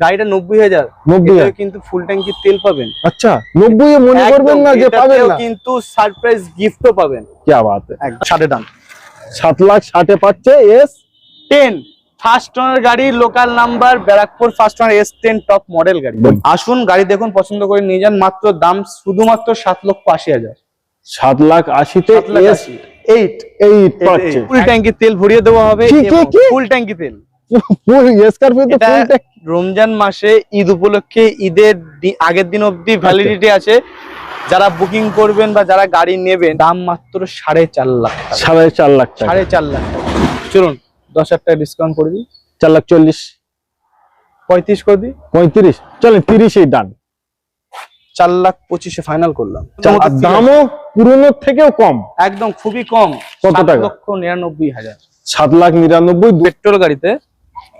গাড়িটা নব্বই হাজার। নব্বই কিন্তু ফুল ট্যাঙ্কির তেল পাবেন। আচ্ছা নব্বই মনে করবেন না যে পাবেন কিন্তু সারপ্রাইজ গিফটও পাবেন। ষাটে দাম সাত লাখ ষাটে পাচ্ছে S? Ten local number Barrackpore first S ten top model গাড়ি। আসুন গাড়ি দেখুন পছন্দ করে নিয়ে যান মাত্র দাম শুধুমাত্র সাত লক্ষ আশি হাজার। সাত লাখ আশিতে এস? এইট এইট ফুল ট্যাঙ্কি তেল ভরিয়ে দেওয়া হবে ফুল ট্যাঙ্কি তেল। রমজান মাসে ঈদ উপলক্ষে ঈদের আগের দিন অব্দি ভ্যালিডিটি আছে। যারা বুকিং করবেন বা যারা গাড়ি নেবেন দাম মাত্র সাড়ে চার লাখ সাড়ে চার লাখ সাড়ে চার লাখ চলুন দশ হাজার টাকা ডিসকাউন্ট করে দিই। চার লাখ চল্লিশ। পঁয়ত্রিশ করে দিই। পঁয়ত্রিশ। চলেন তিরিশেই ডান চার লাখ পঁচিশে ফাইনাল করলাম। দামও পুরনোর থেকেও কম। একদম খুবই কম। কত টাকা? লক্ষ নিরানব্বই হাজার। সাত লাখ নিরানব্বই পেট্রোল গাড়িতে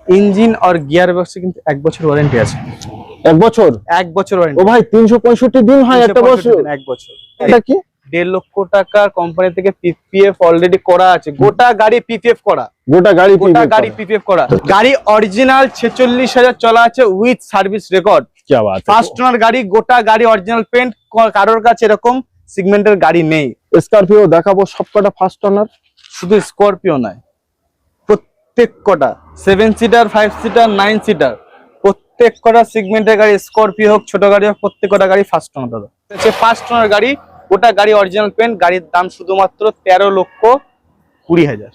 ইঞ্জিন আর গিয়ার বক্সে কিন্তু এক বছর ওয়ারেন্টি আছে। এক বছর? এক বছর ওয়ারেন্টি। ও ভাই 365 দিন হয় একটা বছর। এক বছর। এটা কি? 1.5 লক্ষ টাকা কোম্পানি থেকে পিপিএফ অলরেডি করা আছে। গোটা গাড়ি পিপিএফ করা। গোটা গাড়ি গোটা গাড়ি পিপিএফ করা। গাড়ি অরিজিনাল 46000 চলা আছে উইথ সার্ভিস রেকর্ড কি বাত। ফার্স্ট ওনার গাড়ি গোটা গাড়ি অরিজিনাল পেইন্ট কারোর কাছে এরকম সিগমেন্টের গাড়ি নেই। স্করপিও দেখাবো সবকটা ফার্স্ট ওনার শুধু স্করপিও নয় প্রত্যেক কটা। Seven seater five seater nine seater. প্রত্যেক কটা সিগমেন্টের গাড়ি স্করপিও হোক ছোট গাড়ি হোক প্রত্যেক কটা গাড়ি ফার্স্ট টোনার দাদা সে ফার্স্ট টোনার গাড়ি ওটা গাড়ি অরিজিনাল পেন্ট গাড়ির দাম শুধুমাত্র তেরো লক্ষ কুড়ি হাজার।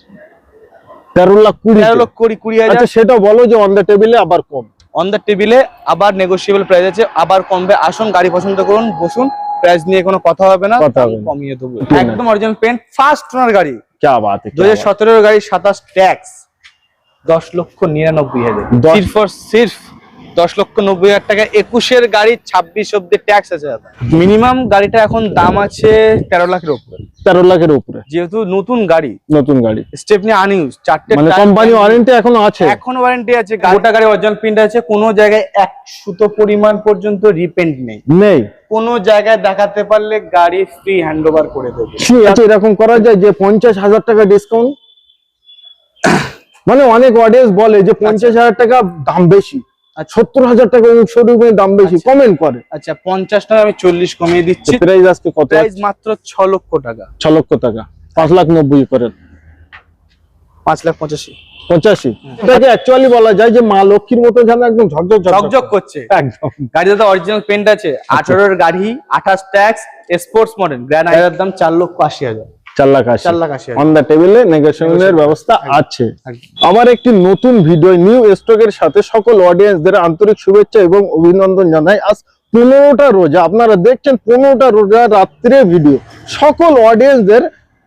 তেরো লাখ কুড়ি তেরো লক্ষ কুড়ি কুড়ি হাজার। আচ্ছা, সেটা বলো যে অন দ্য টেবিলে আবার কম। অন দ্য টেবিলে আবার নেগোসিয়েবল প্রাইস আছে আবার কমবে। আসুন গাড়ি পছন্দ করুন বসুন প্রাইস নিয়ে কোনো কথা হবে না কমিয়ে দেবো। একদম অরিজিনাল পেন ফার্স্ট টোনার গাড়ি। দু হাজার সতেরোর গাড়ি সাতাশ ট্যাক্স দশ লক্ষ নিরানব্বই হাজার। সির্ফ দশ লক্ষ নব্বই হাজার টাকা একুশের গাড়ি ছাব্বিশ অব্দি ট্যাক্স আছে মিনিমাম গাড়িটা এখন দাম আছে তেরো লাখের উপরে। তেরো লাখের উপরে। যেহেতু নতুন গাড়ি নতুন গাড়ি। স্টেপনি আনইউজ চারটে মানে কোম্পানি ওয়ারেন্টি এখনও আছে। এখন ওয়ারেন্টি আছে গোটা গাড়ি অরিজিনাল প্রিন্ট আছে কোনো জায়গায় এক সুতো পরিমাণ পর্যন্ত রিপেন্ট নেই। নেই। কোনো জায়গায় দেখাতে পারলে গাড়ি ফ্রি হ্যান্ড ওভার করে দেবে। এরকম করা যায় যে পঞ্চাশ হাজার টাকা ডিসকাউন্ট মানে অনেক অডিয়েন্স বলে যে পঞ্চাশ হাজার টাকা দাম বেশি আর সত্তর হাজার টাকা দাম বেশি আচ্ছা। কমেন্ট করে। আচ্ছা পঞ্চাশ টাকা আমি চল্লিশ কমিয়ে দিচ্ছি। প্রাইস আজকে কত প্রাইস মাত্র ছ লক্ষ টাকা। ছ লক্ষ টাকা পাঁচ লাখ নব্বই করেন পাঁচ লাখ পঁচাশি। পঁচাশি? এটাকে অ্যাকচুয়ালি বলা যায় যে মা লক্ষ্মীর মতো যেন একদম ঝকঝক ঝকঝক করছে। একদম। গাড়িতে অরিজিনাল পেন্ট আছে। আঠারোর গাড়ি আঠাশ ট্যাক্স স্পোর্টস মডেল গ্র্যান্ড দাম চার লক্ষ আশি হাজার। চার লাখ আশি চার লাখ আশি অন দ্য টেবিলে নেগোসিয়েশনের ব্যবস্থা আছে। আবার একটি নতুন ভিডিও নিউ স্টকের সাথে সকল অডিয়েন্সদের আন্তরিক শুভেচ্ছা এবং অভিনন্দন জানাই। আজ পনেরোটা রোজা আপনারা দেখছেন পনেরোটা রোজা রাত্রে ভিডিও সকল অডিয়েন্সদের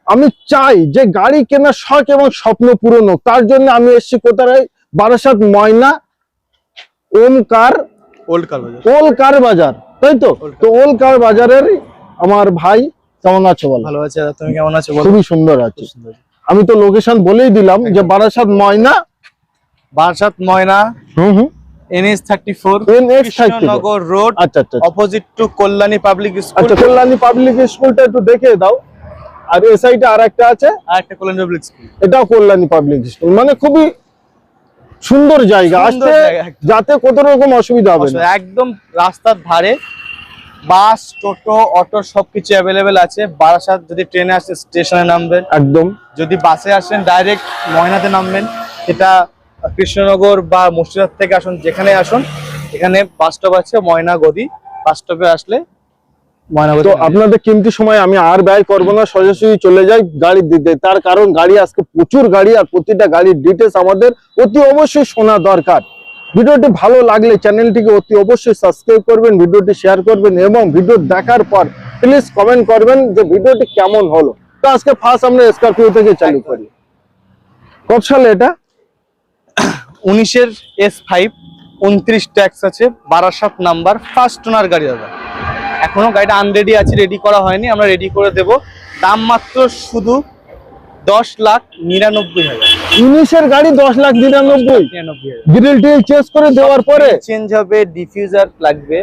আমি চাই যে গাড়ি কেনার শখ এবং স্বপ্ন পূরণ হোক। তার জন্য আমি এসেছি কোথায়? বারাসাত ময়না ওমকার ওল্ড কার বাজার। ওল কার বাজার। তাই তো? তো কার বাজারের আমার ভাই কেমন আছো বলো? ভালো আছে তুমি কেমন আছো বলো? খুবই সুন্দর আছে। আমি তো লোকেশন বলেই দিলাম যে বারাসাত ময়না বারাসাত ময়না হুম হুম। NS thirty four NH 34 road আচ্ছা আচ্ছা আচ্ছা। Opposite to Kalyani public school আচ্ছা কল্যাণী পাবলিক স্কুলটা একটু দেখে দাও। আর সাইডে আছে। আর একটা কল্যাণী পাবলিক স্কুল এটাও কল্যাণী পাবলিক স্কুল মানে খুবই সুন্দর জায়গা। আসতে যাতে কত রকম অসুবিধা হবে না। একদম রাস্তার ধারে বাস টোটো অটো সবকিছু অ্যাভেলেবেল আছে। বারাসাত যদি ট্রেনে আসে স্টেশনে নামবেন। একদম। যদি বাসে আসেন ডাইরেক্ট ময়নাতে নামবেন। সেটা কৃষ্ণনগর বা মুর্শিদাবাদ থেকে আসুন যেখানে আসুন এখানে বাস স্টপ আছে ময়না গদি। বাস স্টপে আসলে ময়নাগদি তো আপনাদের কিমতি সময় আমি আর ব্যয় করব না সোজাসুজি চলে যাই গাড়ি দিতে। তার কারণ গাড়ি আজকে প্রচুর গাড়ি আর প্রতিটা গাড়ির ডিটেলস আমাদের অতি অবশ্যই শোনা দরকার। ভিডিওটি ভালো লাগলে চ্যানেলটিকে অতি অবশ্যই সাবস্ক্রাইব করবেন, ভিডিওটি শেয়ার করবেন এবং ভিডিও দেখার পর প্লিজ কমেন্ট করবেন যে ভিডিওটি কেমন হলো। তো আজকে ফার্স্ট আমরা স্করপিও থেকে চালু করি। কত সালে এটা? উনিশের এস ফাইভ উনত্রিশ ট্যাক্স আছে, বারাসাত নাম্বার ফার্স্ট ওনার গাড়ি দাদা। এখনও গাড়িটা আনরেডি আছে রেডি করা হয়নি, আমরা রেডি করে দেব। দাম মাত্র শুধু দশ লাখ নিরানব্বই হাজার। উনিশের গাড়ি দশ লাখ নিরানব্বই। গ্রিল টিল চেঞ্জ করে দেওয়ার পরে চেঞ্জ হবে ডিফিউজার লাগবে।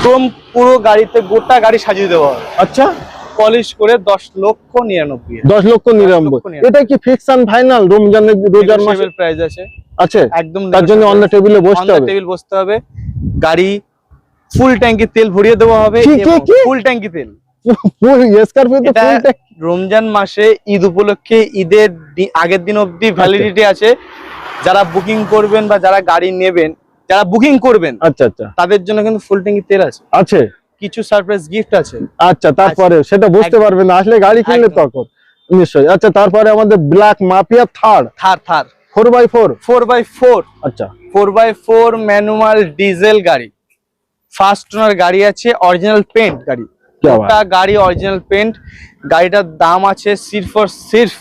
ক্রোম পুরো গাড়িতে গোটা গাড়ি সাজিয়ে দেওয়া হবে। আচ্ছা। পলিশ করে দশ লক্ষ নিরানব্বই। দশ লক্ষ নিরানব্বই। এটা কি ফিক্স অ্যান্ড ফাইনাল রমজানের রোজার মাসে? প্রাইস আছে। আছে? একদম তার জন্য অন্য টেবিলে বসতে হবে। টেবিল বসতে হবে। গাড়ি ফুল ট্যাঙ্কি তেল ভরিয়ে দেওয়া হবে? ফুল ট্যাঙ্কি তেল। রমজান মাসে ঈদ উপলক্ষে ঈদের আগের দিন অব্দি ভ্যালিডিটি আছে। যারা বুকিং করবেন বা যারা গাড়ি নেবেন যারা বুকিং করবেন আচ্ছা আচ্ছা। তাদের জন্য কিন্তু ফুল ট্যাঙ্কি তেল আছে। আছে। কিছু সারপ্রাইজ গিফট আছে। আচ্ছা তারপরে সেটা বুঝতে পারবেন আসলে গাড়ি কিনলে। তখন। নিশ্চয়ই। আচ্ছা তারপরে আমাদের black mafia third Thar Thar four by four four by four আচ্ছা। Four by four manual diesel গাড়ি। ফার্স্ট ওনার গাড়ি আছে অরিজিনাল পেন্ট গাড়ি। ওটা গাড়ি অরিজিনাল পেন্ট গাড়িটার দাম আছে সির্ফ সির্ফ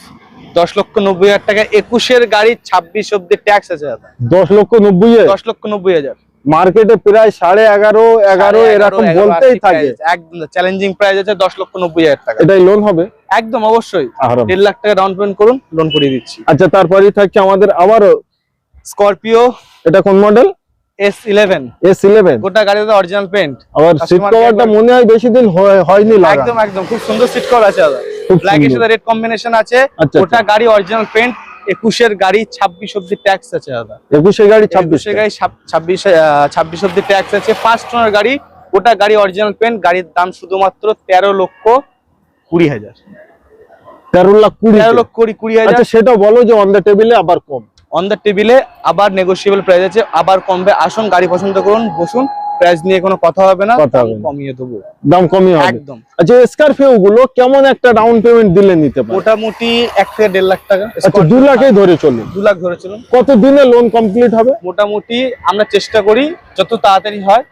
দশ লক্ষ নব্বই হাজার টাকা। একুশের গাড়ি ছাব্বিশ অব্দি ট্যাক্স আছে দশ লক্ষ নব্বই দশ লক্ষ নব্বই হাজার। মার্কেটে প্রায় সাড়ে এগারো এগারো এরকম বলতেই থাকে। একদম। চ্যালেঞ্জিং প্রাইস আছে দশ লক্ষ নব্বই হাজার টাকা। এটাই লোন হবে? একদম অবশ্যই। দেড় লাখ টাকা ডাউন পেমেন্ট করুন লোন করিয়ে দিচ্ছি। আচ্ছা তারপরেই থাকছে আমাদের আবারও স্করপিও এটা কোন model S eleven S eleven গোটা গাড়িতে অরিজিনাল পেন্ট আবার সিট কভারটা মনে হয় বেশি দিন হয়- হয়নি লাগা একদম একদম। খুব সুন্দর সিট কভার আছে দাদা। ব্ল্যাক এর সাথে রেড কম্বিনেশন আছে। আচ্ছা, ওটা গাড়ি অরিজিনাল পেন্ট একুশের গাড়ি ছাব্বিশ অব্দি ট্যাক্স আছে দাদা। একুশে গাড়ি ছাব্বিশ। একুশের গাড়ি ছাব্বিশ ছাব্বিশ অব্দি ট্যাক্স আছে। ফার্স্ট ওনার গাড়ি ওটা গাড়ি অরিজিনাল পেন্ট গাড়ির দাম শুধুমাত্র তেরো লক্ষ কুড়ি হাজার। তেরো লাখ কুড়ি তেরো লক্ষ কুড়ি কুড়ি হাজার। আচ্ছা সেটা বলো যে অন দা টেবিলে আবার কম। অন দ্য টেবিলে আবার নেগোসিয়েবল প্রাইস আছে আবার কমবে আসুন গাড়ি পছন্দ করুন বসুন প্রাইস নিয়ে কোনো কথা হবে না কথা হবে কমিয়ে দেবো। দাম কমই হবে। একদম। আচ্ছা স্করপিও গুলো কেমন একটা ডাউন পেমেন্ট দিলে নিতে পারে? মোটামুটি এক থেকে দেড় লাখ টাকা। আচ্ছা দু লাখেই ধরে চলুন। দু লাখ ধরে চলুন। কত দিনে লোন কমপ্লিট হবে? মোটামুটি আমরা চেষ্টা করি যত তাড়াতাড়ি হয়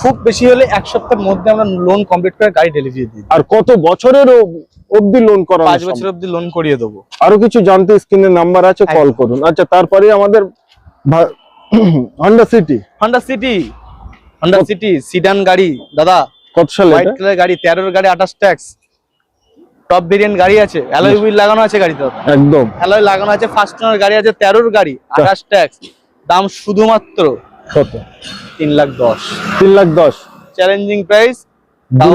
খুব বেশি হলে এক সপ্তাহের মধ্যে আমরা লোন কমপ্লিট করে গাড়ি ডেলিভারি দিই। আর কত বছরের অবধি লোন করা পাঁচ বছর অব্দি লোন করিয়ে দেবো। আরও কিছু জানতে স্ক্রিনে নাম্বার আছে কল করুন। আচ্ছা তারপরে আমাদের Honda City Honda City Honda City sedan গাড়ি। দাদা কত সালে হোয়াইট কালার গাড়ি তেরোর গাড়ি আঠাশ ট্যাক্স টপ ভেরিয়েন্ট গাড়ি আছে। অ্যালয় হুইল লাগানো আছে গাড়িতে একদম। অ্যালয় লাগানো আছে ফার্স্ট ওনার গাড়ি আছে তেরোর গাড়ি আঠাশ ট্যাক্স দাম শুধুমাত্র কত? তিন লাখ দশ। তিন লাখ দশ। চ্যালেঞ্জিং প্রাইস দু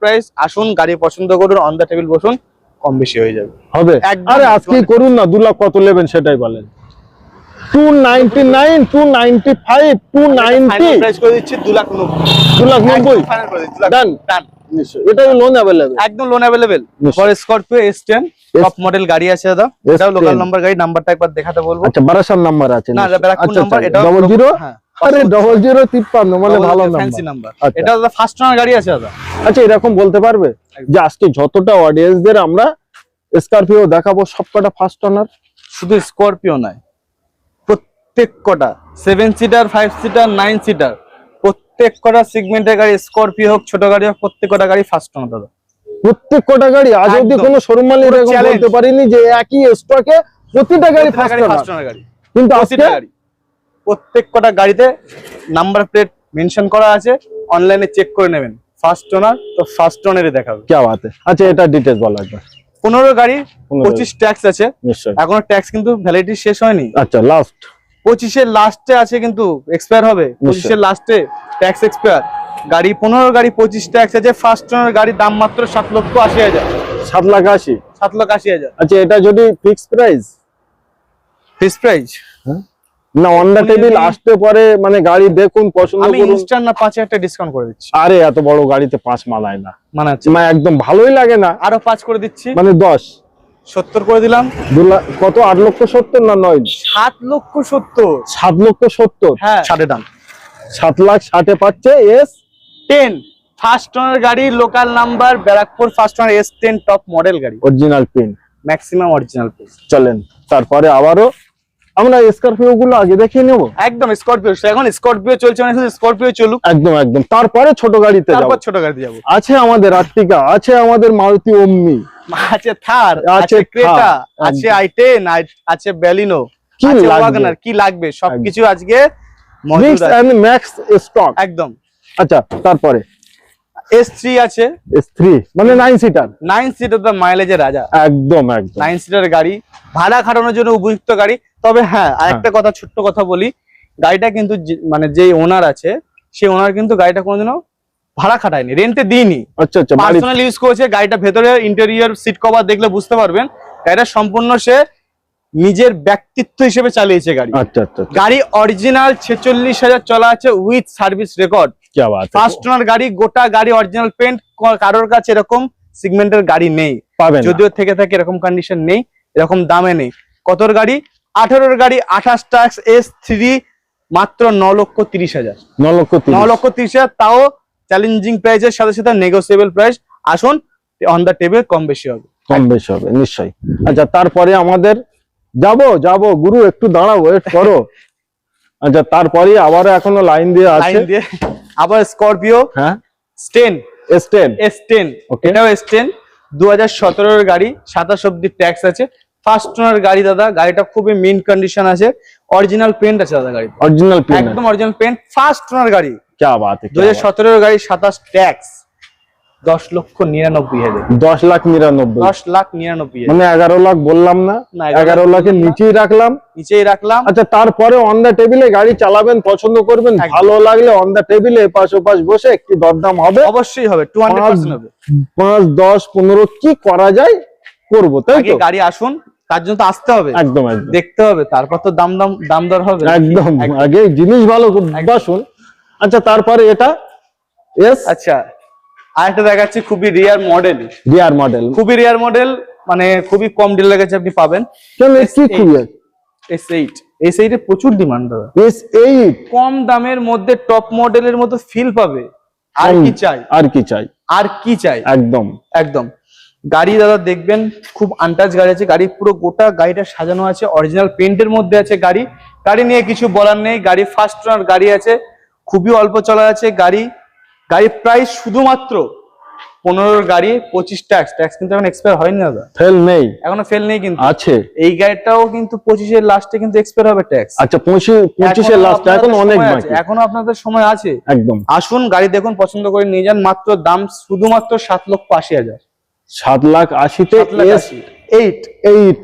প্রাইস আসুন গাড়ি পছন্দ করুন অন দ্য টেবিল বসুন কম বেশি হয়ে যাবে। হবে। আরে আজকে করুন না দু লাখ কত নেবেন সেটাই বলেন। Two ninety nine two ninety five two ninety price করে দিচ্ছি দু লাখ নব্বই? দু লাখ নব্বই? ডান লোন অ্যাভেলেবেল একদম loan available. For Scorpio S ten top model গাড়ি আছে দাদা। এটাও S10 লোকাল নাম্বার গাড়ি নাম্বারটা একবার দেখাতে বলব। আচ্ছা বারাসার নাম্বার আছে না ব্যারাকপুর নাম্বার হ্যাঁ। আরে ডবল জিরো তিপ্পান্ন মানে ভালো নাম্বার নাম্বার আচ্ছা। এটা ফার্স্ট ওনার গাড়ি আছে দাদা। আচ্ছা এরকম বলতে পারবে? যে আজকে যতটা অডিয়েন্সদের আমরা স্করপিও দেখাবো সবকটা ফার্স্ট শুধু স্করপিও নয় প্রত্যেক কটা। Seven seater five seater nine seater প্রত্যেক কটা সিগমেন্টের গাড়ি স্করপিও হোক ছোট গাড়ি হোক প্রত্যেক কটা গাড়ি ফার্স্ট দাদা। প্রত্যেক কটা গাড়ি আজ অব্দি কোনো শোরুম মালিক পুরো এরকম বলতে পারিনি যে একই স্টকে প্রতিটা গাড়ি ফার্স্ট গাড়ি কিন্তু আজকে গাড়ি। প্রত্যেক কটা গাড়িতে নাম্বার প্লেট মেনশন করা আছে অনলাইনে চেক করে নেবেন। ফার্স্ট ওনার তো ফার্স্ট ওনারই দেখাবে। কে বাত আচ্ছা এটা ডিটেলস বলা একবার। পনেরো গাড়ি 15 পঁচিশ ট্যাক্স আছে। এখনও ট্যাক্স কিন্তু ভ্যালিডিটি শেষ হয়নি। আচ্ছা লাস্ট পঁচিশের লাস্টে আছে কিন্তু এক্সপায়ার হবে। পঁচিশের লাস্টে ট্যাক্স এক্সপায়ার গাড়ি পনেরো গাড়ি পঁচিশ ট্যাক্স আছে। ফার্স্ট ওনার গাড়ির দাম মাত্র সাত লক্ষ আশি হাজার। সাত লাখ আশি? সাত লক্ষ আশি হাজার। আচ্ছা এটা যদি ফিক্স প্রাইস ফিক্স প্রাইস না অন দা টেবিল আসতে পারে মানে গাড়ি দেখুন পছন্দ আমি করুন। ইনস্ট্যান্ট না পাঁচ হাজার টাকা ডিসকাউন্ট করে দিচ্ছি। আরে এত বড় গাড়িতে পাঁচ মানায় না। মানে হচ্ছে মানে একদম ভালোই লাগে না। আরও পাঁচ করে দিচ্ছি। মানে দশ। সত্তর করে দিলাম। দু লাখ কত? আট লক্ষ সত্তর না নয়? সাত লক্ষ সত্তর। সাত লক্ষ সত্তর? হ্যাঁ। ষাটে দাম সাত লাখ ষাটে পাচ্ছে এস টেন ফার্স্ট ওনার গাড়ি local number Barrackpore first owner S ten top model গাড়ি। Original piece maximum original piece চলেন। তারপরে আবারও আমরা স্করপিও গুলো আগে দেখিয়ে নেব। একদম স্করপিও এখন স্করপিও চলছে মানে স্করপিও চলুক। একদম একদম। তারপরে ছোট গাড়িতে যাব। ছোট গাড়িতে যাব। আছে আমাদের আর্টিকা আছে আমাদের মারুতি ওমনি আছে থার আছে ক্রেটা আছে। আই টেন আছে ব্যালিনো কি আছে? ওয়াগনার কি লাগবে? সবকিছু আজকে মিক্স এন্ড ম্যাক্স স্টক একদম। আচ্ছা তারপরে। আছে। মানে সিটার সিটার মাইলেজের রাজা। একদম সিটার গাড়ি। ভাড়া খাটানোর জন্য উপযুক্ত গাড়ি। তবে হ্যাঁ আরেকটা কথা ছোট্ট কথা বলি। গাড়িটা কিন্তু যে- মানে যে ওনার আছে সেই ওনার কিন্তু গাড়িটা কোনোদিনও ভাড়া খাটায়নি রেন্টে দিইনি। আচ্ছা আচ্ছা পার্সোনাল ইউজ করেছে গাড়িটা ভেতরে ইন্টেরিয়র সিট কভার দেখলে বুঝতে পারবেন। গাড়িটা সম্পূর্ণ সে নিজের ব্যক্তিত্ব হিসেবে চালিয়েছে গাড়ি। আচ্ছা আচ্ছা, আচ্ছা। গাড়ি অরিজিনাল ছেচল্লিশ হাজার চলা আছে with service record first owner গাড়ি গোটা গাড়ি অরিজিনাল পেন্ট কারোর কাছে এরকম সিগমেন্টের গাড়ি নেই। যদিও থেকে থাকে এরকম কন্ডিশন নেই এরকম দামে নেই। কতর গাড়ি? আঠারোর গাড়ি আঠাশ টাক্স এস থ্রি মাত্র ন লক্ষ তিরিশ হাজার। ন লক্ষ ন লক্ষ তিরিশ হাজার তাও চ্যালেঞ্জিং প্রাইসের সাথে সাথে নেগোসিয়েবল প্রাইস আসুন অন দ্য টেবিল কম বেশি হবে। কম বেশি হবে নিশ্চয়ই। আচ্ছা তারপরে আমাদের যাব যাব গুরু একটু দাঁড়াবো ওয়েট করো। আচ্ছা তারপরে আবার এখনও লাইন দিয়ে আছে। লাইন দিয়ে আবার স্করপিও হ্যাঁ। স্টেন S10 S10 এটাও S10 2017 এর গাড়ি 27 অবধি ট্যাক্স আছে। ফার্স্ট ওনার গাড়ি দাদা গাড়িটা খুবই মিন কন্ডিশন আছে। অরিজিনাল পেন্ট আছে দাদা গাড়ি অরিজিনাল পেন্ট একদম অরিজিনাল পেন্ট ফার্স্ট ওনার গাড়ি। কি বাত 2017 এর গাড়ি 27 ট্যাক্স দশ লক্ষ নিরানব্বই হাজার। দশ লাখ নিরানব্বই। দশ লাখ নিরানব্বই মানে এগারো লাখ বললাম না? এগারো লাখের নিচেই রাখলাম। নিচেই রাখলাম। আচ্ছা তারপরে অন দা টেবিলে গাড়ি চালাবেন পছন্দ করবেন ভালো লাগলে অন দা টেবিলে এপাশ ওপাশ বসে একটি দরদাম হবে। অবশ্যই হবে টু পাঁচ- হবে। পাঁচ দশ পনেরো কি করা যায় করব তাই তো? গাড়ি আসুন তার জন্য তো আসতে হবে। একদম একদম। দেখতে হবে তারপর তো দাম দাম দাম দর হবে একদম আগে জিনিস ভালো বাসুন। আচ্ছা তারপরে এটা এস আচ্ছা আরেকটা দেখাচ্ছি খুবই রিয়ার মডেল রিয়ার মডেল খুবই রেয়ার মডেল মানে খুবই কম ডিলের কাছে আপনি পাবেন। কেন এ কি S8 খুবই এস এইট এস এইটে প্রচুর ডিমান্ড দাদা। এস এইট কম দামের মধ্যে টপ মডেলের মতো ফিল পাবে। আর কি চাই? আর কি চাই? আর কি চাই? একদম। একদম। গাড়ি দাদা দেখবেন খুব আনটাচ গাড়ি আছে। গাড়ি পুরো গোটা গাড়িটা সাজানো আছে। অরিজিনাল পেন্টের মধ্যে আছে গাড়ি। গাড়ি নিয়ে কিছু বলার নেই। গাড়ি ফার্স্ট ওনার গাড়ি আছে। খুবই অল্প চলা আছে গাড়ি। গাড়ির প্রাইস শুধুমাত্র পনেরোর গাড়ি পঁচিশ ট্যাক্স ট্যাক্স কিন্তু এখন এক্সপায়ার হয়নি দাদা। ফেল নেই? এখনও ফেল নেই কিন্তু। আছে। এই গাড়িটাও কিন্তু পঁচিশের লাস্টে কিন্তু এক্সপায়ার হবে ট্যাক্স আচ্ছা পঁচিশ পঁচিশের লাস্ট এখন অনেক এখনও আপনাদের সময় আছে। একদম। আসুন গাড়ি দেখুন পছন্দ করে নিয়ে যান মাত্র দাম শুধুমাত্র সাত লক্ষ আশি হাজার। সাত লাখ আশিতে। এইট এইট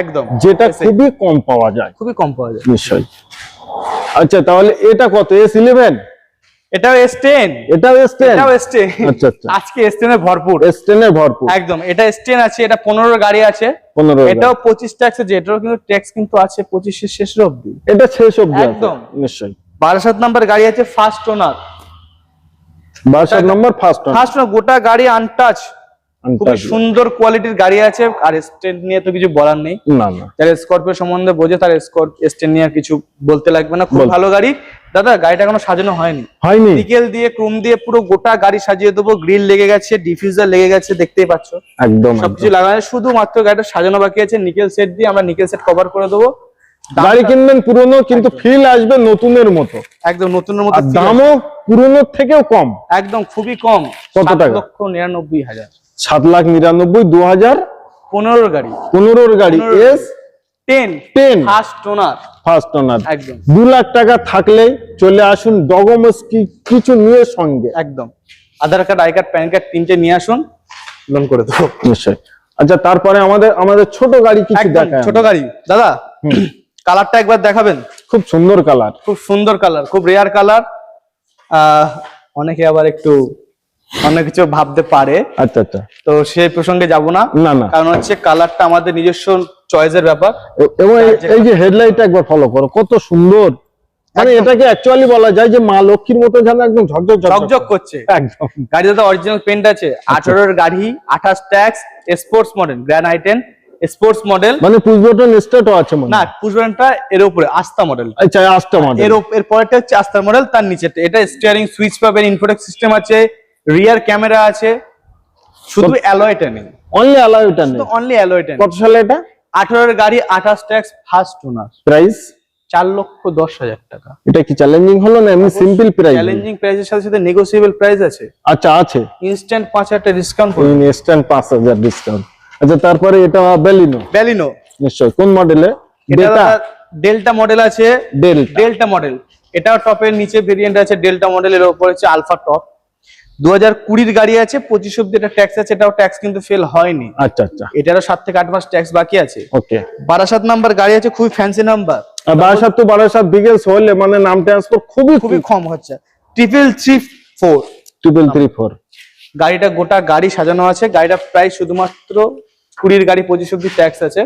একদম। যেটা S8 খুবই কম পাওয়া যায়। খুবই কম পাওয়া যায়। নিশ্চয়ই। আচ্ছা তাহলে এটা কত? এস ইলেভেন এটাও এস টেন এটাও এস টেন এটাও এস টেন আচ্ছা, আচ্ছা। আজকে এস টেনে ভরপুর। এস টেনে ভরপুর। একদম এটা এস টেন আছে এটা পনেরো গাড়ি আছে। পনেরো এটাও পঁচিশ ট্যাক্স আছে এটাও কিন্তু ট্যাক্স কিন্তু আছে পঁচিশের শেষের অব্দি এটা শেষ আছে। একদম। নিশ্চয়ই। বারাসাত নাম্বার গাড়ি আছে ফার্স্ট ওনার বাসার নম্বর ফার্স্ট ফার্স্ট ওনার গোটা গাড়ি আনটাচ খুবই সুন্দর কোয়ালিটির গাড়ি আছে আর স্টেন নিয়ে তো কিছু বলার নেই। না না। যারা স্করপিও সম্বন্ধে বোঝে তার স্টেন নিয়ে আর কিছু বলতে লাগবে না। খুব ভালো গাড়ি। দাদা গাড়িটা এখনও সাজানো হয়নি। হয়নি? নিকেল দিয়ে ক্রোম দিয়ে পুরো গোটা গাড়ি সাজিয়ে দেবো। গ্রিল লেগে গেছে ডিফিউজার লেগে গেছে দেখতেই পাচ্ছ। একদম সবকিছু। লাগানো শুধুমাত্র গাড়িটা সাজানো বাকি আছে। নিকেল সেট দিয়ে আমরা নিকেল সেট কভার করে দেবো। গাড়ি কিনবেন পুরনো কিন্তু ফিল আসবে নতুনের মতো। একদম নতুনের মতো দামও পুরনোর থেকেও কম। একদম খুবই কম। কত টাকা? লক্ষ নিরানব্বই হাজার। সাত লাখ নিরানব্বই দু হাজার? পনেরোর গাড়ি। পনেরোর গাড়ি S ten ten first owner first owner. দু লাখ টাকা থাকলেই চলে আসুন ডকুমেন্টস কিছু নিয়ে সঙ্গে। একদম। Aadhaar card I card PAN card তিনটে নিয়ে আসুন লোন করে দেবো। নিশ্চয় আচ্ছা তারপরে আমাদের আমাদের ছোট গাড়ি কিছু দেখায় ছোট গাড়ি। দাদা কালারটা একবার দেখাবেন? খুব সুন্দর কালার। খুব সুন্দর কালার খুব রেয়ার কালার। অনেকে আবার একটু অনেক কিছু ভাবতে পারে। আচ্ছা আচ্ছা। তো সেই প্রসঙ্গে যাব না। না না। কারণ হচ্ছে কালারটা আমাদের নিজস্ব চয়েসের ব্যাপার। এবং এই- যে হেডলাইটটা একবার ফলো করো কত সুন্দর। মানে এটাকে অ্যাকচুয়ালি বলা যায় যে মা লক্ষ্মীর মতো যেন একদম ঝকঝক ঝকঝক করছে। একদম। গাড়ি দাদা অরিজিনাল পেন্ট আছে। আঠারোর গাড়ি আঠাশ tax sports model grand i ten sports model মানে পুশ বাটন স্টার্টও আছে মনে না হয়। পুষবানটা এর উপরে আস্থা মডেল আচ্ছা আস্তে মডেল এর এর পরেরটা হচ্ছে আস্তার মডেল তার নিচেটা এটা স্টিয়ারিং সুইচ পাবেন ইনফোটেক সিস্টেম আছে রিয়ার ক্যামেরা আছে। শুধু অ্যালয়টা নেই। অনলি অ্যালাউ এটা নেই। অনলি অ্যালয়টা কত সালে এটা? আঠারোর গাড়ি আঠাশ ট্যাক্স ফার্স্ট ওনার প্রাইস চার লক্ষ দশ হাজার টাকা। এটা কি চ্যালেঞ্জিং হলো না এমনি সিম্পল প্রাইস চ্যালেঞ্জিং প্রাইসের সাথে সাথে নেগোসিয়েবল প্রাইস আছে। আচ্ছা আছে। ইনস্ট্যান্ট পাঁচ হাজার ডিসকাউন্ট ইনস্ট্যান্ট পাঁচ হাজার ডিসকাউন্ট আচ্ছা তারপরে এটা বেলিনো ব্যালিনো নিশ্চয় কোন মডেলে এটা ডেল্টা মডেল আছে। ডেল্টা মডেল এটাও টপের নিচে ভেরিয়েন্ট আছে। ডেল্টা মডেলের ওপর হচ্ছে আলফা টপ দু হাজার কুড়ির গাড়ি আছে পঁচিশ অব্দি এটা ট্যাক্স আছে এটাও ট্যাক্স কিন্তু ফেল হয়নি। আচ্ছা আচ্ছা। এটারও সাত থেকে আট মাস ট্যাক্স বাকি আছে। ওকে বারাসাত নাম্বার গাড়ি আছে খুবই ফ্যান্সি নাম্বার বারাসাত তো বারাসাত বিগেলস হলে মানে নাম ট্রান্সফার খুবই খুবই কম হচ্ছে। Triple three four triple three four গাড়িটা গোটা গাড়ি সাজানো আছে গাড়িটা প্রায় শুধুমাত্র কুড়ির গাড়ি পঁচিশ অব্দি ট্যাক্স আছে।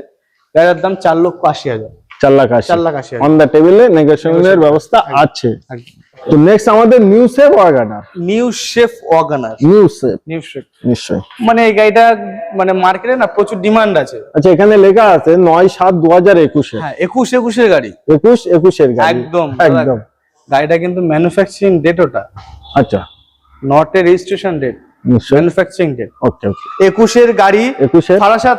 গাড়িটার দাম চার লক্ষ আশি হাজার। চার লাখ আশি। চার লাখ আশি অন দ্য টেবিলে নেগোসিয়েশনের ব্যবস্থা আছে। তো নেক্সট আমাদের new WagonR new shape WagonR new shape new shape নিশ্চয়ই। মানে এই গাড়িটা মানে মার্কেটে না প্রচুর ডিমান্ড আছে। আচ্ছা এখানে লেখা আছে নয় সাত দু হাজার একুশে। হ্যাঁ একুশ একুশের গাড়ি। একদম একদম। গাড়িটা কিন্তু ম্যানুফ্যাকচারিং ডেট ওটা। আচ্ছা। Not a registration date manufacturing date okay okay একুশের গাড়ি একুশের? Barasat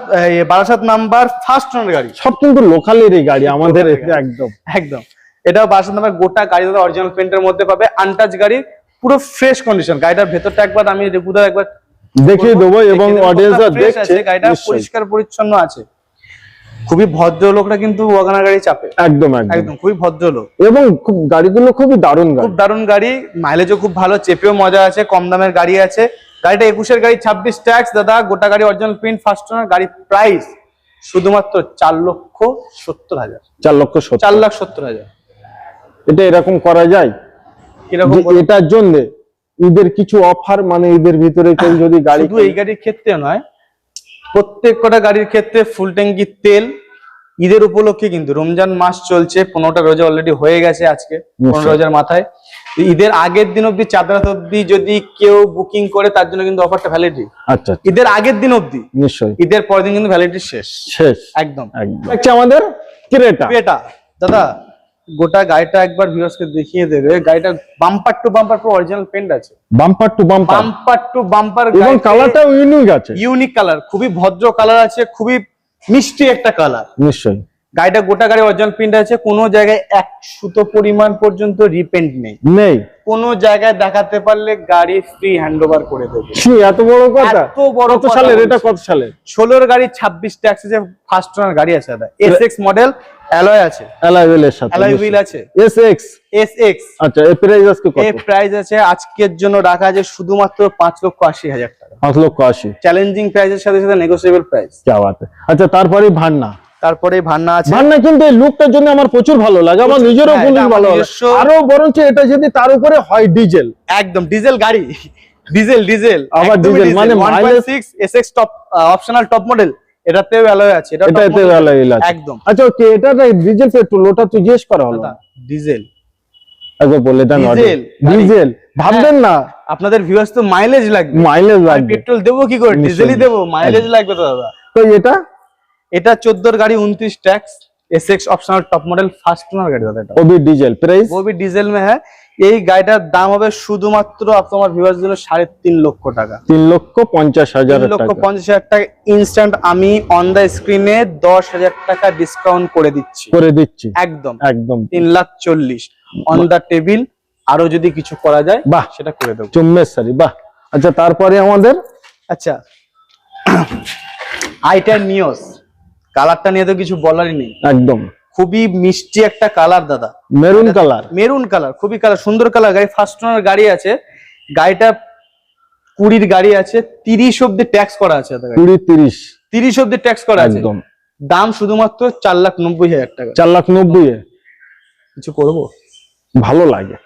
Barasat number first owner গাড়ি। সব কিন্তু লোকালেরই গাড়ি আমাদের। একদম। একদম। বারাসাত নাম্বার গোটা গাড়ি দাদা অরিজিনাল পেন্টের মধ্যে পাবে। আনটাচ গাড়ি পুরো ফ্রেশ কন্ডিশন গাড়িটার ভেতরটা একবার আমি একবার দেখিয়ে দেবো এবং অডিয়েন্সরা দেখছে গাড়িটা পরিষ্কার পরিচ্ছন্ন আছে। খুবই ভদ্র লোকরা কিন্তু ওয়াগানার গাড়ি চাপে। একদম একদম। খুবই ভদ্র লোক এবং খুব গাড়িগুলো খুবই দারুণ গাড়ি। খুব দারুণ গাড়ি মাইলেজও খুব ভালো চেপেও মজা আছে কম দামের গাড়ি আছে। গাড়িটা একুশের গাড়ি ছাব্বিশ ট্যাক্স। দাদা গোটা গাড়ি অরিজিনাল প্রিন্ট ফার্স্ট ওনার গাড়ি প্রাইস শুধুমাত্র চার লক্ষ সত্তর হাজার। চার লক্ষ চার লাখ সত্তর হাজার। এটা এরকম করা যায়? এটার জন্য ঈদের কিছু অফার মানে ঈদের ভিতরে কেউ যদি গাড়ি শুধু এই গাড়ির ক্ষেত্রে নয় প্রত্যেক কটা গাড়ির ক্ষেত্রে ফুল ট্যাঙ্কি তেল। ঈদের উপলক্ষে কিন্তু রমজান মাস চলছে পনেরোটা রোজা অলরেডি হয়ে গেছে আজকে পনেরো রোজার মাথায়। ঈদের আগের দিন অব্দি চাঁদ রাত অব্দি যদি কেউ বুকিং করে তার জন্য কিন্তু অফারটা ভ্যালিডিটি আচ্ছা আচ্ছা, ঈদের আগের দিন অব্দি নিশ্চয়ই। ঈদের পরের দিন কিন্তু ভ্যালিডিটি শেষ। শেষ। একদম। একদম। আমাদের ক্রেটা এটা দাদা গোটা গাড়িটা একবার ভিউয়ার্সকে দেখিয়ে দেবে। গাড়িটা বাম্পার টু বাম্পার পুরো অরিজিনাল পেন্ট আছে। Bumper to bumper bumper to bumper এবং কালারটাও ইউনিক আছে। ইউনিক কালার খুবই ভদ্র কালার আছে খুবই মিষ্টি একটা কালার নিশ্চয়ই। গাড়িটা গোটা গাড়ি অরিজিনাল প্রিন্ট আছে কোনো জায়গায় এক সুতো পরিমাণ পর্যন্ত রিপেন্ট নেই। নেই? কোনো জায়গায় দেখাতে পারলে গাড়ি ফ্রি হ্যান্ড ওভার করে দেবে। কি এত বড় কথা? এত বড় কত কথা সালের? এটা কত সালের? ষোলোর গাড়ি ছাব্বিশ ট্যাক্স আছে ফার্স্ট ওনার গাড়ি আছে দাদা। এক্স মডেল অ্যালয় আছে। অ্যালাইভেলের সাথে অ্যালয় হুইল আছে। এস এক্স আচ্ছা এর প্রাইস আজকে কত? এর প্রাইস আছে আজকের জন্য রাখা আছে শুধুমাত্র পাঁচ লক্ষ আশি হাজার টাকা। পাঁচ লক্ষ আশি। চ্যালেঞ্জিং প্রাইসের সাথে সাথে নেগোসিয়েবল প্রাইস যা বাত আচ্ছা তারপরে ভান্না। তারপরে ভান্না আছে। ভান্না কিন্তু এই লুকটার জন্য আমার প্রচুর ভালো লাগে আমার নিজেরও হ্যাঁ, এটা আমার ভালো লাগে আরও বরঞ্চ এটা যদি তার উপরে হয় ডিজেল একদম ডিজেল গাড়ি। ডিজেল ডিজেল আবার ডিজেল, মানে mileage- six S X top optional top model এটাতেও অ্যালয় আছে এটা এটাতে অ্যালাইভেল আছে। একদম। আচ্ছা ওকে এটা ডিজেল পেট্রোল ওটা তো জিজ্ঞেস করা হলো। ডিজেল একবার বলে দেন ডিজেল, ডিজেল ভাববেন না। আপনাদের ভিউয়ার্স তো মাইলেজ লাগবে। মাইলেজ লাগবে। পেট্রোল দেবো কি করে? ডিজেলই দেবো মাইলেজ লাগবে তো দাদা। তো এটা? এটা চোদ্দোর গাড়ি উনত্রিশ tax SX optional top model first owner গাড়ি দাদা OB diesel price OB diesel মে হ্যাঁ। এই গাড়িটার দাম হবে শুধুমাত্র তোমার ভিউয়ার্স জন্য সাড়ে তিন লক্ষ টাকা। তিন লক্ষ পঞ্চাশ হাজার লক্ষ পঞ্চাশ হাজার টাকা ইনস্ট্যান্ট আমি অন দা স্ক্রিনে দশ হাজার টাকা ডিসকাউন্ট করে দিচ্ছি। করে দিচ্ছি। একদম। একদম। তিন লাখ চল্লিশ। অন দা টেবিল আরও যদি কিছু করা যায় বাহ। সেটা করে দেবো। চুম্বেশ সারি বাহ। আচ্ছা তারপরে আমাদের? আচ্ছা। আইটা নিউজ কালারটা নিয়ে তো কিছু বলারই নেই। একদম। খুবই মিষ্টি একটা কালার দাদা। Maroon colour. মেরুন কালার খুবই কালার সুন্দর কালার। গাড়ি ফার্স্ট ওনার গাড়ি আছে। গাড়িটা কুড়ির গাড়ি আছে। তিরিশ অব্দি ট্যাক্স করা আছে কুড়ি তিরিশ। তিরিশ অব্দি ট্যাক্স করা আছে। একদম। দাম শুধুমাত্র চার লাখ নব্বই হাজার টাকা। চার লাখ নব্বই। কিছু করব? ভালো লাগে।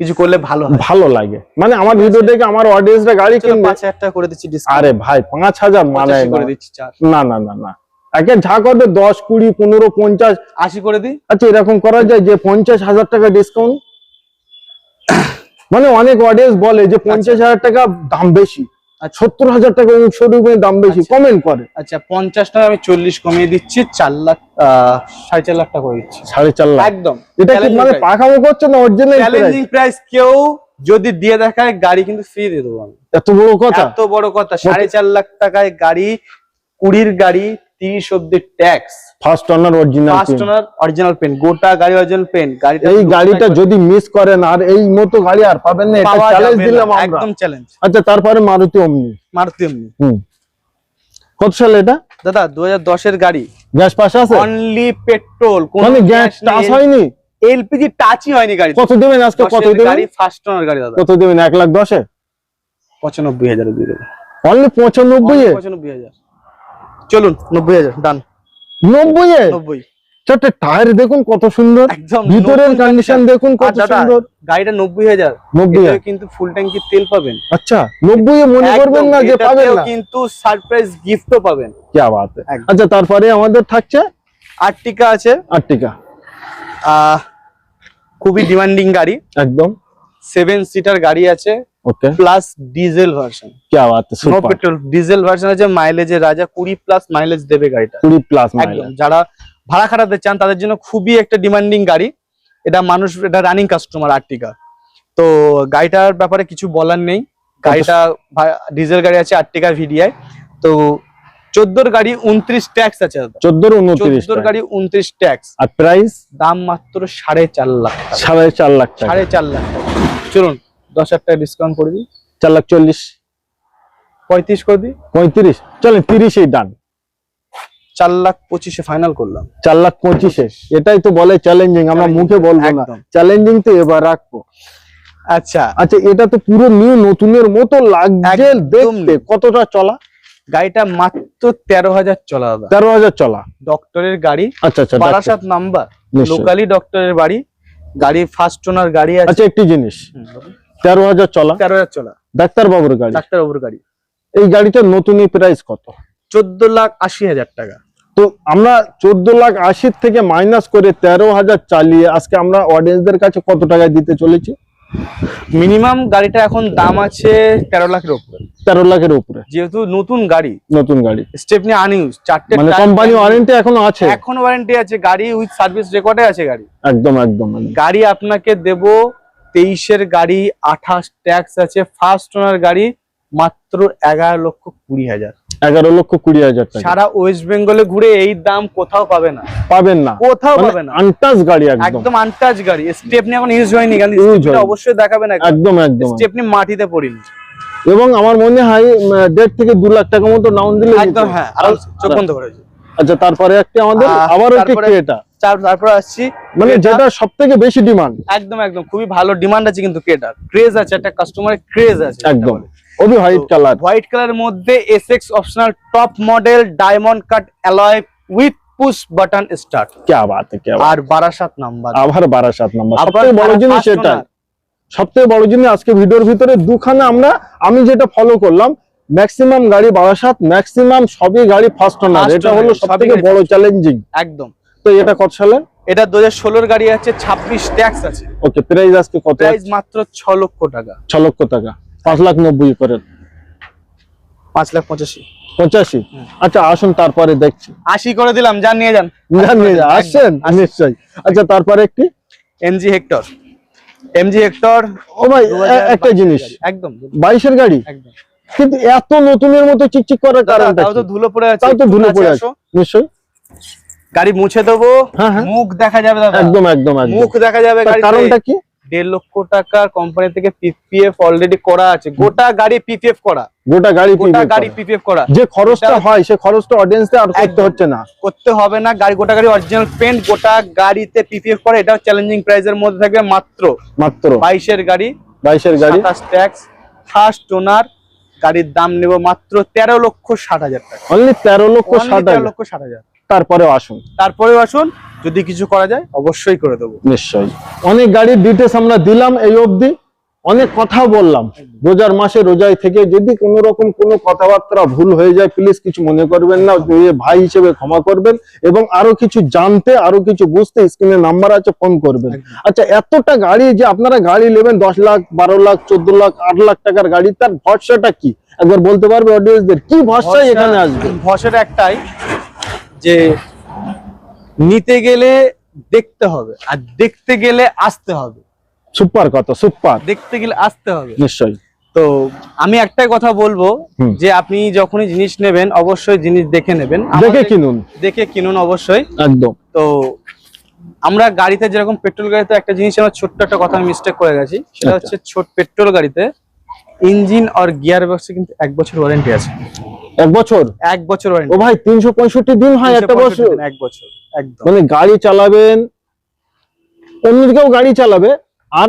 কিছু করলে ভালো ভালো লাগে। মানে আমার ভিডিও দেখে আমার অডিয়েন্সরা গাড়ি কিনবে। পাঁচ হাজার টাকা করে দিচ্ছি আরে ভাই পাঁচ হাজার মানে করে দিচ্ছি না না না না। একে যা করবে দশ কুড়ি পনেরো পঞ্চাশ। আশি করে দিই। আচ্ছা এরকম করা যায় যে পঞ্চাশ হাজার টাকা ডিসকাউন্ট মানে অনেক অডিয়েন্স বলে যে পঞ্চাশ হাজার টাকা দাম বেশি। আচ্ছা। সত্তর হাজার টাকা শোরুমের দাম বেশি আচ্ছা। কমেন্ট করে। আচ্ছা পঞ্চাশ টাকা আমি চল্লিশ কমিয়ে দিচ্ছি চার লাখ সাড়ে চার লাখ টাকা করে দিচ্ছি। সাড়ে চার লাখ। একদম। এটা কি মানে পাকামো করছে না অরিজিনাল চ্যালেঞ্জিং প্রাইস কেউ যদি দিয়ে দেখায় গাড়ি কিন্তু ফ্রি দিয়ে দেবো আমি। এত বড় কথা? এত বড় কথা। সাড়ে চার লাখ টাকায় গাড়ি কুড়ির গাড়ি তিরিশ অব্দি tax first owner original first original pen গোটা গাড়ি অরিজিনাল পেন গাড়িটা এই গাড়িটা যদি মিস করেন আর এই মতো গাড়ি আর পাবেন না এটা চ্যালেঞ্জ দিলাম আমরা। একদম চ্যালেঞ্জ আচ্ছা তারপরে মারুতি অমনি। মারুতি এমনি হুম। কত সাল এটা? দাদা দু হাজার দশের গাড়ি। গ্যাস পাস আছে? অনলি পেট্রোল কোন গ্যাস টাচ হয়নি? এলপিজি টাচই হয়নি গাড়ি কত দেবেন আজকে? কত দেবেন? গাড়ি ফার্স্ট ওনার গাড়ি দাদা। কত দেবেন? এক লাখ দশে? পঁচানব্বই হাজার দিয়ে দেবো। অনলি পঁচানব্বই এ? পঁচানব্বই হাজার। চলুন নব্বই হাজার ডান। নব্বই নব্বই। চারটে টায়ার দেখুন কত সুন্দর। একদম ভিতরের কন্ডিশন দেখুন কত সুন্দর। গাড়িটা নব্বই হাজার। নব্বই কিন্তু ফুল ট্যাঙ্কি তেল পাবেন। আচ্ছা নব্বই মনে করবেন না যে পাবেন না। কিন্তু সারপ্রাইজ গিফটও পাবেন। কি বাত আচ্ছা তারপরে আমাদের থাকছে আর্টিকা আছে। আর্টিকা আহ, খুবই ডিমান্ডিং গাড়ি। একদম। সেভেন সিটার গাড়ি আছে। ওকে প্লাস ডিজেল ভার্সন কি বাত है, নো পেট্রোল ডিজেল ভার্সন আছে মাইলেজের রাজা কুড়ি প্লাস মাইলেজ দেবে গাড়িটা। 20 প্লাস একদম যারা ভাড়া খাটাতে চান তাদের জন্য খুবই একটা ডিমান্ডিং গাড়ি। এটা মানুষ এটা রানিং কাস্টমার আর্টিকা। তো গাড়িটার ব্যাপারে কিছু বলার নেই। গাড়িটা ডিজেল গাড়ি আছে আর্টিকা ভিডিআই। তো চোদ্দোর গাড়ি উনত্রিশ ট্যাক্স আছে দাদা। 14 29 চোদ্দোর গাড়ি উনত্রিশ ট্যাক্স আর প্রাইস দাম মাত্র সাড়ে চার লাখ। সাড়ে চার লাখ সাড়ে চার লাখ চলুন দশ হাজার টাকা ডিসকাউন্ট করে দিই। চার লাখ চল্লিশ। পঁয়ত্রিশ করে দিই। পঁয়ত্রিশ? চলেন তিরিশেই ডান চার লাখ পঁচিশে ফাইনাল করলাম। চার লাখ পঁচিশে? এটাই তো বলে চ্যালেঞ্জিং আমরা মুখে বলব না। চ্যালেঞ্জিং তো এবার রাখব। আচ্ছা। আচ্ছা এটা তো পুরো নিউ নতুনের মতো লাগছে দেখতে। কতটা চলা? গাড়িটা মাত্র তেরো হাজার চলা দাদা। তেরো হাজার চলা। ডক্টরের গাড়ি। আচ্ছা আচ্ছা বারাসাত নাম্বার লোকালি ডক্টরের বাড়ি। গাড়ি ফার্স্ট ওনার গাড়ি আছে। আচ্ছা একটি জিনিস। তেরো হাজার চলা। তেরো হাজার চলা। ডাক্তার বাবুর গাড়ি। ডাক্তার বাবুর গাড়ি। এই গাড়িটার নতুন প্রাইস কত? চোদ্দ লাখ আশি হাজার টাকা। তো আমরা চোদ্দ লাখ আশির থেকে মাইনাস করে তেরো হাজার চালিয়ে আজকে আমরা অডিয়েন্সদের কাছে কত টাকায় দিতে চলেছি? মিনিমাম গাড়িটা এখন দাম আছে তেরো লাখের উপরে। তেরো লাখের উপরে। যেহেতু নতুন গাড়ি। নতুন গাড়ি। স্টেপনি আনইউজ চারটে মানে কোম্পানি ওয়ারেন্টি এখনও আছে? এখনও ওয়ারেন্টি আছে। গাড়ি উইথ সার্ভিস রেকর্ডে আছে গাড়ি। একদম একদম একদম। গাড়ি আপনাকে দেব তেইশের গাড়ি আঠাশ ট্যাক্স আছে। ফার্স্ট ওনার গাড়ি মাত্র এগারো লক্ষ কুড়ি হাজার। এগারো লক্ষ কুড়ি হাজার সারা ওয়েস্ট বেঙ্গলে ঘুরে এই দাম কোথাও পাবে না। পাবেন না। কোথাও পাবে না। আনটাচ গাড়ি একদম। আনটাচ গাড়ি। স্টেপনি এখন ইউজ হয়নি হয়নি। অবশ্যই দেখাবেন একদম একদম। স্টেপনি মাটিতে পড়িনি। এবং আমার মনে হয় দেড় থেকে দু লাখ টাকা মতো ডাউন দিলে একদম হ্যাঁ। আরামসে, চোখ বন্ধ করে। আচ্ছা তারপরে একটা আমাদের আবার একটি তারপরে- ক্রেটা চার তারপরে আসছি মানে Creta। যেটা সব থেকে বেশি ডিমান্ড একদম একদম খুবই ভালো ডিমান্ড আছে কিন্তু ক্রেটার ক্রেজ আছে একটা কাস্টমারের ক্রেজ আছে একদম ওবি হোয়াইট কালার হোয়াইট কালারের মধ্যে SX optional top model diamond cut alloy with push button start क्या बात है क्या बात আর বারাসাত নাম্বার আবার বারাসাত নাম্বার আবার সবথেকে বড় যারা জিনিস first এটা owner। সবথেকে বড় জিনিস আজকে ভিডিওর ভিতরে দুখানে আমরা আমি যেটা ফলো করলাম ম্যাক্সিমাম গাড়ি বারাসাত ম্যাক্সিমাম সবই গাড়ি ফার্স্ট ওনার First এটা owner, হলো সবই সবথেকে গাড়ি বড় চ্যালেঞ্জিং একদম তো এটা কত সালের এটা দু হাজার ষোলোর গাড়ি আছে ছাব্বিশ ট্যাক্স আছে। ওকে প্রাইস আজকে কত? প্রাইস মাত্র ছ লক্ষ টাকা। ছ লক্ষ টাকা। পাঁচ লাখ নব্বই করে। পাঁচ লাখ পঁচাশি। পঁচাশি? আচ্ছা আসুন তারপরে দেখছি। আশি করে দিলাম যান নিয়ে যান। যান নিয়ে যান। আসছেন? নিশ্চয়ই। আচ্ছা তারপরে একটি? MG Hector. এমজি হেক্টর ও ভাই একটা জিনিস। একদম। বাইশের গাড়ি? একদম। কিন্তু এত নতুনের মতো চিকচিক করার কারণটা তাও তো ধুলো পড়ে আছে তাও তো ধুলো পড়ে আসো। আছে। নিশ্চয়ই। গাড়ি মুছে দেবো। হ্যাঁ, হ্যাঁ। মুখ দেখা যাবে দাদা। একদম একদম মুখ দেখা যাবে কারণটা কি? দেড় লক্ষ টাকার কোম্পানি থেকে পিপিএফ অলরেডি করা আছে। গোটা গাড়ি পিপিএফ করা। গোটা গাড়ি গোটা গাড়ি পিপিএফ করা। যে খরচটা হয় সে খরচটা অডিয়েন্সে আর করতে হচ্ছে না। করতে হবে না। গাড়ি গোটা গাড়ি অরিজিনাল পেন্ট গোটা গাড়িতে পিপিএফ করা। এটাও চ্যালেঞ্জিং প্রাইসের মধ্যে থাকবে মাত্র। মাত্র। বাইশের গাড়ি। বাইশের গাড়ি। ট্যাক্স ফার্স্ট ওনার গাড়ির দাম নেব মাত্র তেরো লক্ষ ষাট হাজার টাকা। অনলি তেরো লক্ষ ষাট তেরো লক্ষ ষাট হাজার। তারপরেও আসুন। তারপরেও আসুন যদি কিছু করা যায় অবশ্যই করে দেবো। নিশ্চয়ই। অনেক গাড়ির ডিটেলস আমরা দিলাম এই অবধি। অনেক কথা বললাম। রোজার মাসে রোজায় থেকে যদি কোনো রকম কোনো কথাবার্তা ভুল হয়ে যায় প্লিজ কিছু মনে করবেন না। ভাই হিসেবে ক্ষমা করবেন এবং আরও কিছু জানতে আরও কিছু বুঝতে স্ক্রিনে নাম্বার আছে ফোন করবেন। আচ্ছা এতটা গাড়ি যে আপনারা গাড়ি নেবেন দশ লাখ বারো লাখ চোদ্দ লাখ আট লাখ টাকার গাড়ি তার ভরসাটা কি? একবার বলতে পারবে অডিয়েন্সদের কি ভরসায় এখানে আসবে? ভরসাটা একটাই যে নিতে গেলে দেখতে হবে আর দেখতে গেলে আসতে হবে। সুপার কথা সুপার। দেখতে গেলে আসতে হবে। নিশ্চয়ই। তো আমি একটাই কথা বলব যে আপনি যখনই জিনিস নেবেন অবশ্যই জিনিস দেখে নেবেন। দেখে কিনুন। দেখে কিনুন অবশ্যই। একদম। তো আমরা গাড়িতে যেরকম পেট্রোল গাড়িতে একটা জিনিস আমার ছোট্ট একটা কথা আমি মিস্টেক করে গেছি। সেটা আচ্ছা। হচ্ছে ছোট পেট্রোল গাড়িতে ইঞ্জিন আর গিয়ার বক্সে কিন্তু এক বছর ওয়ারেন্টি আছে। এক বছর? এক বছর ও ভাই তিনশো পঁয়ষট্টি দিন হয় একটা বছর। এক বছর একদম। মানে গাড়ি চালাবেন অন্যদিকেও গাড়ি চালাবে আর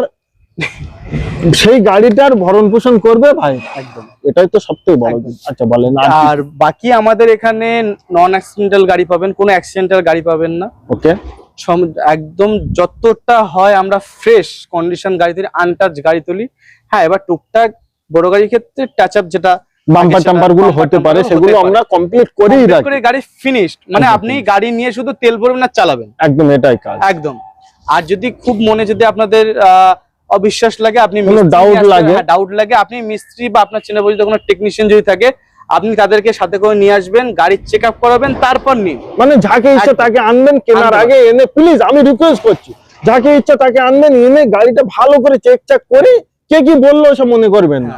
সেই গাড়িটার ভরণ পোষণ করবে ভাই। একদম। এটাই তো সবথেকে বড়। আচ্ছা বলেন আর আর বাকি আমাদের এখানে নন অ্যাক্সিডেন্টাল গাড়ি পাবেন কোনো অ্যাক্সিডেন্টাল গাড়ি পাবেন না। ওকে। একদম যতটা হয় আমরা ফ্রেশ কন্ডিশন গাড়ি তুলি আনটাচ গাড়ি তুলি। হ্যাঁ এবার টুকটাক বড় গাড়ির ক্ষেত্রে টাচ আপ যেটা বাম্পার টাম্পারগুলো হতে পারে সেগুলো আমরা কমপ্লিট করেই রাখি। গাড়ি ফিনিশড মানে আপনি গাড়ি নিয়ে শুধু তেল ভরবেন আর চালাবেন। একদম এটাই কাজ। একদম। আর যদি খুব মনে যদি আপনাদের অবিশ্বাস লাগে আপনি doubt লাগে? ডাউট লাগে আপনি মিস্ত্রি বা আপনার চেনা পরিচিত কোনো টেকনিশিয়ান যদি থাকে আপনি তাদেরকে সাথে করে নিয়ে আসবেন গাড়ির চেক আপ করাবেন তারপর নিন। মানে যাকে ইচ্ছা। তাকে আনবেন কেনার আগে এনে প্লিজ আমি রিকোয়েস্ট করছি। যাকে ইচ্ছা তাকে আনবেন এনে গাড়িটা ভালো করে চেক চেক করে কে কি বলল সে মনে করবেন না।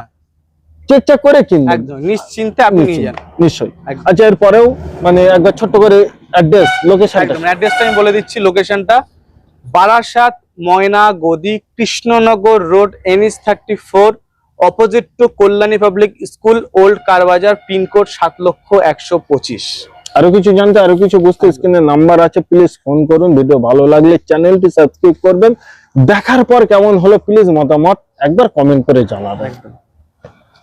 হ্যাঁ। চেক চেক করে কিনবেন। একদম নিশ্চিন্তে আপনি নিয়ে যান নিশ্চয়ই। আচ্ছা এরপরেও মানে একবার ছোট্ট করে অ্যাড্রেস লোকেশনটা একদম অ্যাড্রেসটা আমি বলে দিচ্ছি লোকেশনটা বারাসাত ময়না গদি Krishnanagar road NS thirty four opposite to Kalyani public school old কারবাজার pin code সাত লক্ষ একশো পঁচিশ। আরও কিছু জানতে আরও কিছু বুঝতে স্ক্রিনে নাম্বার আছে প্লিজ ফোন করুন ভিডিও ভালো লাগলে চ্যানেলটি সাবস্ক্রাইব করবেন। দেখার পর কেমন হলো প্লিজ মতামত একবার কমেন্ট করে জানাবেন। একদম।